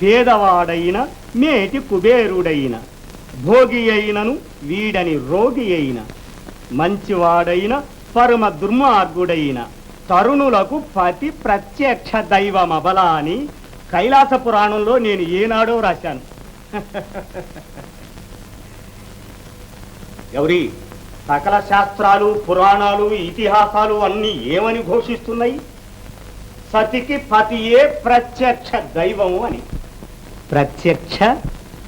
పేదవాడైన మేటి కుబేరుడైన భోగి అయినను వీడని రోగి అయిన మంచివాడైన పరమ దుర్మార్గుడైన తరుణులకు పతి ప్రత్యక్ష దైవమబల అని కైలాస పురాణంలో నేను ఏనాడో రాశాను. ఎవరి? సకల శాస్త్రాలు పురాణాలు ఇతిహాసాలు అన్నీ ఏమని ఘోషిస్తున్నాయి? సతికి పతియే ప్రత్యక్ష దైవము అని. ప్రత్యక్ష?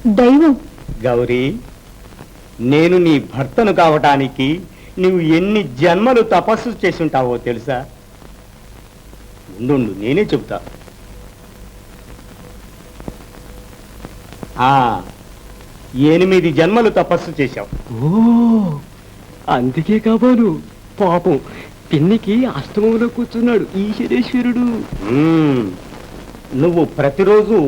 దైవం. గౌరీ నేను నీ భర్తను కావటానికి నువ్వు ఎన్ని జన్మలు తపస్సు చేసుంటావో తెలుసా? ఉండు నేనే చెబుతా. ఆ ఎనిమిది జన్మలు తపస్సు చేశావు. ఓ అందుకే కాబోలు పాపం. పిన్నికి అష్టమంలో కూర్చున్నాడు ఈశ్వరేశ్వరుడు. నువ్వు ప్రతిరోజు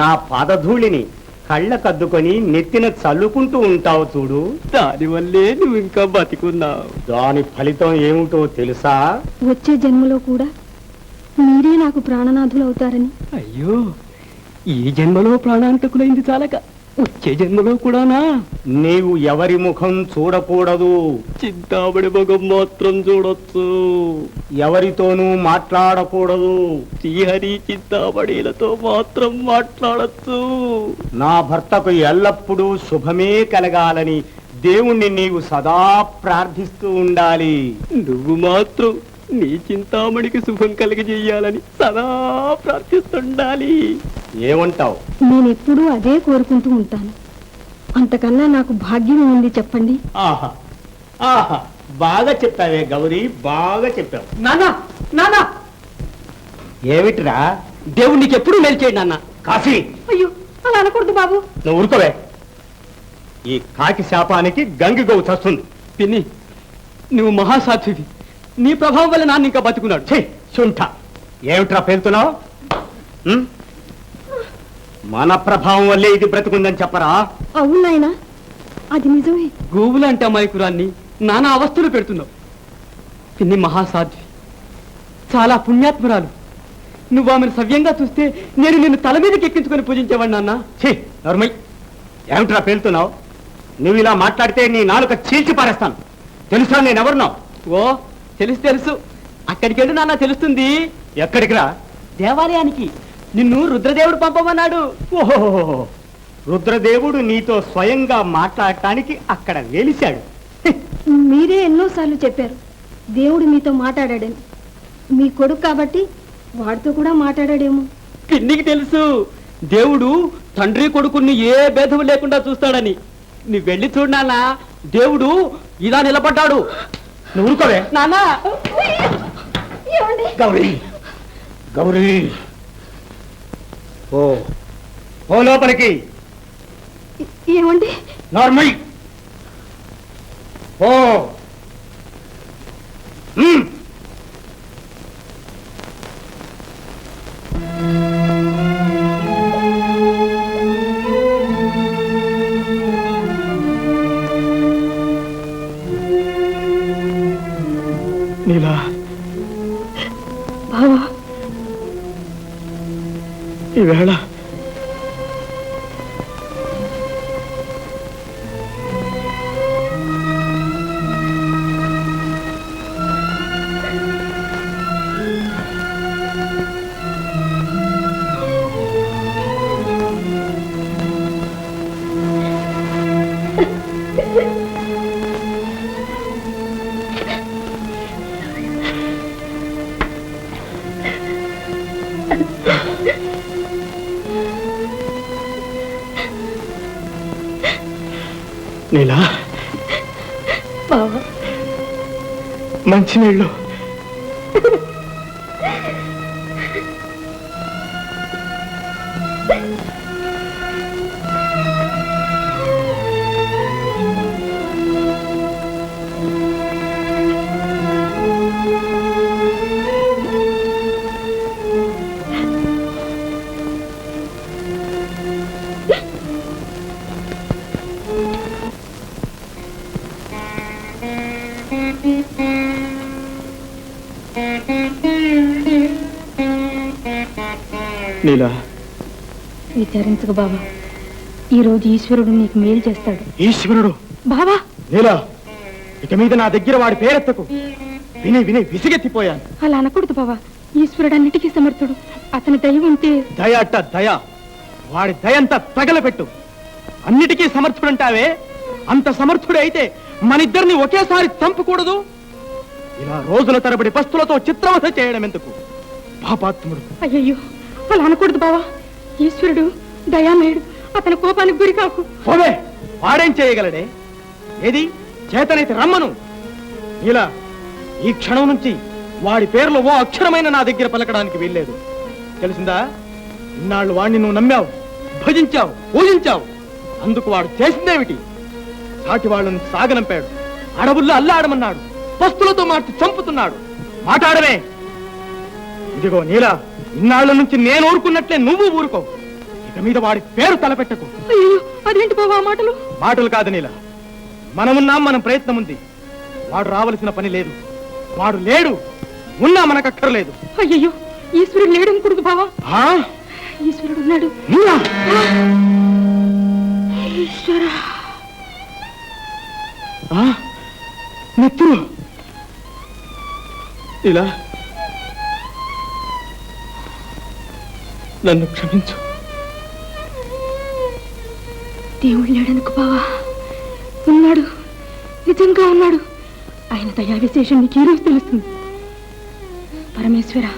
నా పాదధూళిని కళ్ళకద్దుకొని నెత్తిన చల్లుకుంటూ ఉంటావు చూడు. దానివల్లే నువ్వు ఇంకా బతికున్నావు. దాని ఫలితం ఏమిటో తెలుసా? వచ్చే జన్మలో కూడా మీరే నాకు ప్రాణనాథులు అవుతారని అయ్యో ఈ జన్మలో ప్రాణాంతకులైంది చాలక. వచ్చే జన్మలో కూడానా? నీవు ఎవరి ముఖం చూడకూడదు. చింతాబడి మగం మాత్రం చూడొచ్చు. ఎవరితోనూ మాట్లాడకూడదు. శ్రీహరి చింతాబడిలతో మాత్రం మాట్లాడచ్చు. నా భర్తకు ఎల్లప్పుడూ శుభమే కలగాలని దేవుణ్ణి నీవు సదా ప్రార్థిస్తూ ఉండాలి. నువ్వు మాత్రం నీ చింతామణికి శుభం కలిగజేయాలని సదా ప్రార్థిస్తుండాలి. ఏమంటావు? నేను ఎప్పుడూ అదే కోరుకుంటూ ఉంటాను. అంతకన్నా నాకు భాగ్యం ఉంది చెప్పండి. ఆహా ఆహా బాగా చెప్పావే గౌరీ బాగా చెప్పావు. నానా నానా ఏమిటిరా? దేవుడు నీకు ఎప్పుడు మేలు చేయండి నాన్న. కాశీ అయ్యో అలా అనకూడదు బాబు. నువ్వు ఊరుకోవే ఈ కాకి శాపానికి గంగి గోవు చస్తుంది. పిన్ని నువ్వు మహాసాధ్వివి. నీ ప్రభావం వల్ల నాన్న ఇంకా బతుకున్నాడు. ఛీ, శుంఠ. ఏమిట్రా పేలుతున్నావు? మన ప్రభావం వల్లే ఇది బ్రతుకుందని చెప్పరా? అవును నాయనా అది నిజమే. గోవులంటే అమాయకురాన్ని నానా అవస్థలు పెడుతున్నావు. పిన్ని మహాసాధ్వి చాలా పుణ్యాత్మురాలు. నువ్వు ఆమెను సవ్యంగా చూస్తే నేను నిన్ను తల మీదకి ఎక్కించుకొని పూజించేవాడిని నాన్న. ఛీ నర్మయ్ ఏమిట్రా పేలుతున్నావు? నువ్వు ఇలా మాట్లాడితే నీ నాలుక చీల్చి పారేస్తాను. తెలుసా నేను ఎవరినో ఓ తెలుసు తెలుసు. అక్కడికి వెళ్ళు నాన్న తెలుస్తుంది. ఎక్కడికి రా దేవాలయానికి. నిన్ను రుద్రదేవుడు పంపమన్నాడు. ఓహో రుద్రదేవుడు నీతో స్వయంగా మాట్లాడటానికి అక్కడ వెలిశాడు. మీరే ఎన్నోసార్లు చెప్పారు. దేవుడు మీతో మాట్లాడాడని. మీ కొడుకు కాబట్టి వాడితో కూడా మాట్లాడాడేమో. పిన్నికి తెలుసు. దేవుడు తండ్రి కొడుకుని ఏ భేదం లేకుండా చూస్తాడని. నువ్వు వెళ్ళి చూడు నాన్న. దేవుడు ఇలా నిలబడ్డాడు. నువ్వు నాన్న! గౌరీ! గౌరీ! ఓ. ఓ లోపలికి. ఏమండి? నార్మల్. ఓ. నీలా. ఈవేళ నీలా? మంచినీళ్ళు. విచారించక బాబా. ఈ రోజు ఈశ్వరుడు నీకు మేలు చేస్తాడు. ఈశ్వరుడు? బాబా! నీలా ఇక మీద నా దగ్గర వాడి పేరెత్తకు. విని విని విసిగెత్తిపోయాను. అలా అనకూడదు బాబా. ఈశ్వరుడు అన్నిటికీ సమర్థుడు. అతని దయ ఉంటే దయ అట్ట దయ. వాడి దయంతా తగలపెట్టు అన్నిటికీ సమర్థుడంటావే. అంత సమర్థుడు అయితే మనిద్దరిని ఒకేసారి చంపకూడదు. ఇలా రోజుల తరబడి పస్తులతో చిత్రవధ చేయడం ఎందుకు? పాపాత్ముడు. అయ్యయ్యో అలా అనకూడదు బావా. ఈశ్వరుడు దయామయుడు అతని కోపానికి గురి కాకు. పోవే వాడేం చేయగలడే? ఏది? చేతనైతే రమ్మను. ఇలా ఈ క్షణం నుంచి వాడి పేర్లో ఓ అక్షరమైన నా దగ్గర పలకడానికి వీల్లేదు. తెలిసిందా? ఇన్నాళ్ళు వాడిని నువ్వు నమ్మావు భజించావు పూజించావు. అందుకు వాడు చేసిందేమిటి? సాటి వాళ్ళని సాగనంపాడు. అడవుల్లో అల్లాడమన్నాడు. పస్తులతో మార్చి చంపుతున్నాడు. మాట్లాడమే ఇదిగో నీలా ఇన్నాళ్ళ నుంచి నేను ఊరుకున్నట్లే నువ్వు ఊరుకో. ఇక మీద వాడి పేరు తలపెట్టకు. అయ్యో అదేంటి బావా ఆ మాటలు? మాటలు కాదు నీలా. మనమున్నాం మనం ప్రయత్నం ఉంది వాడు రావలసిన పని లేదు. వాడు లేడు ఉన్నా మనకక్కర్లేదు. అయ్యయ్యో ఈశ్వరుడు లేడనకూడదు బావా. ఆ? ఈశ్వరుడు ఉన్నాడు? నెత్తురు ఇలా. నన్ను క్షమించు. దేవుడు లేడనుకు బావా. ఉన్నాడు. నిజంగా ఉన్నాడు. ఆయన దయా విశేషం నీకు ఈరోజు తెలుస్తుంది. పరమేశ్వర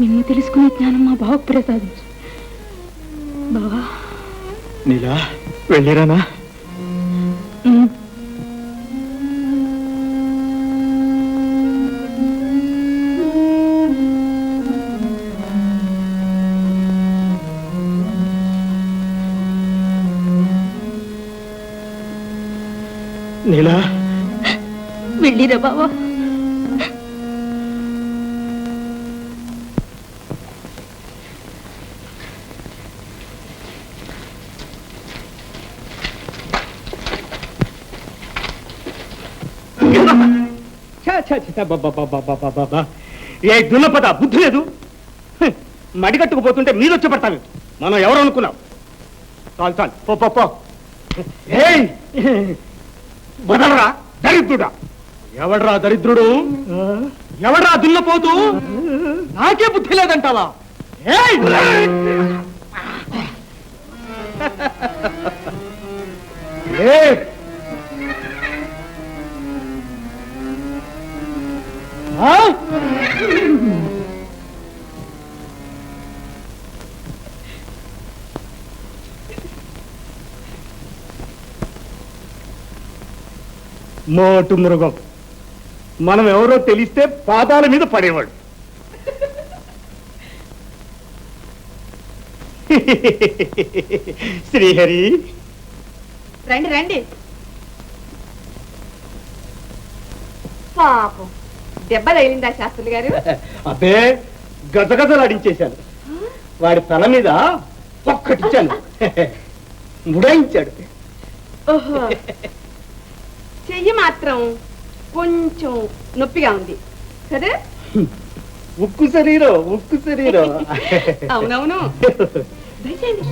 నిన్ను తెలుసుకునే జ్ఞానం మా బావకు ప్రసాదించు. బావా. నీలా వెళ్ళిరానా? నీలా? వెళ్ళిరా బావా. ఏ దున్నపద బుద్ధి లేదు. మడిగట్టుకుపోతుంటే మీరు వచ్చి పడతాను మనం ఎవరు అనుకున్నాం? చాలు చాలు పో వదలరా? దరిద్రుడా. ఎవడ్రా దరిద్రుడు? ఎవడ్రా దున్నపోతూ? నాకే బుద్ధి లేదంటావా? ఏయ్! మోటు మృగం. మనం ఎవరో తెలిస్తే పాదాల మీద పడేవాడు. శ్రీహరి. రండి రండి. పాపం. దెబ్బ తగిలిందా శాస్త్రులు గారు? అబ్బే గజగజలాడించేశాను. వాడి తల మీద ఒక్కటిచ్చాను. ముడాయించాడు. ఓహో. చెయ్యి మాత్రం కొంచెం నొప్పిగా ఉంది. కదా ఉక్కు శరీరం ఉక్కు శరీరం. అవునవును. దయచేయండి.